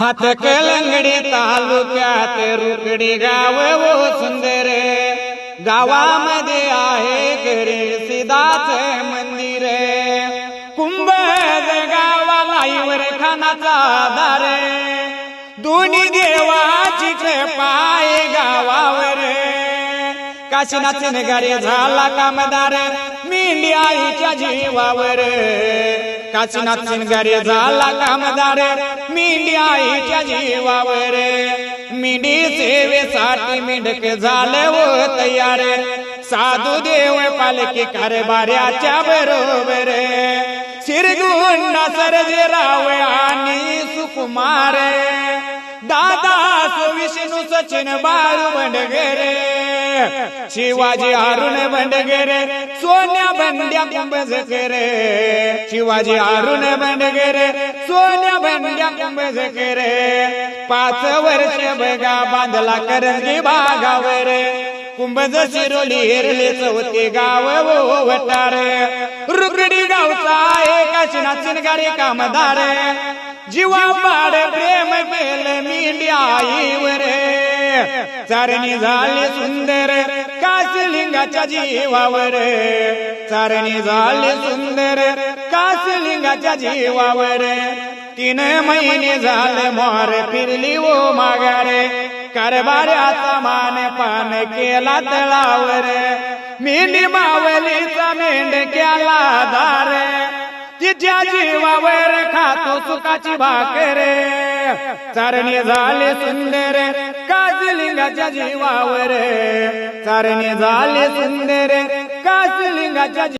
हात कलंगडी तालुक्यात रुकडी गाव ओ सुंदर. गावामध्ये आहे घरे सिदाच मंदिर. कुंभज गावाला इवर खानाचा दार दोन्ही देवाची पाय गावावर. काशीनाथ नगारे झाला कामदार. मेंढी आईच्या जीवावर. काशीनाथ शिंगारे झाला कामदार. मेंढी आईच्या जीवावर. मेंढी सेवेसाठी मेंढक झालं व तयार. साधू देव पालखी कारभाऱ्याच्या बरोबर. शिरगुंडा सरजेराव आणि सुकुमार. दादा विष्णू सचिन बाळू बंडगरे शिवाजी अरुण बंडगरे सोन्या बंड्या कुंभजकरे शिवाजी अरुण बंडगरे सोन्या बंड्या कुंभजकरे पाच वर्ष बघा बांधला करंजी भागावर कुंभज शिरोली हेरले चौथे गाव वो वटार रुकडी गावचा एका नाचन गाडी कामदार. जीवा पाड प्रेम पेल मिंड्याईवर चारणी झाली सुंदर कासलिंगाच्या जीवावर. चारणी झाले सुंदर कासलिंगाच्या जीवावर. तीन महिने झाले मोर फिरली ओ मागारे कारभाऱ्याचा मान पान केला तळावर. मेंढी मावलीचा मेंढ केला दार. तिच्या जीवावर खातो सुखाची भाकर. चारणी झाले सुंदर लिंगाच्या जीवावर. चारणी झाले सुंदर काजलिंगाच्या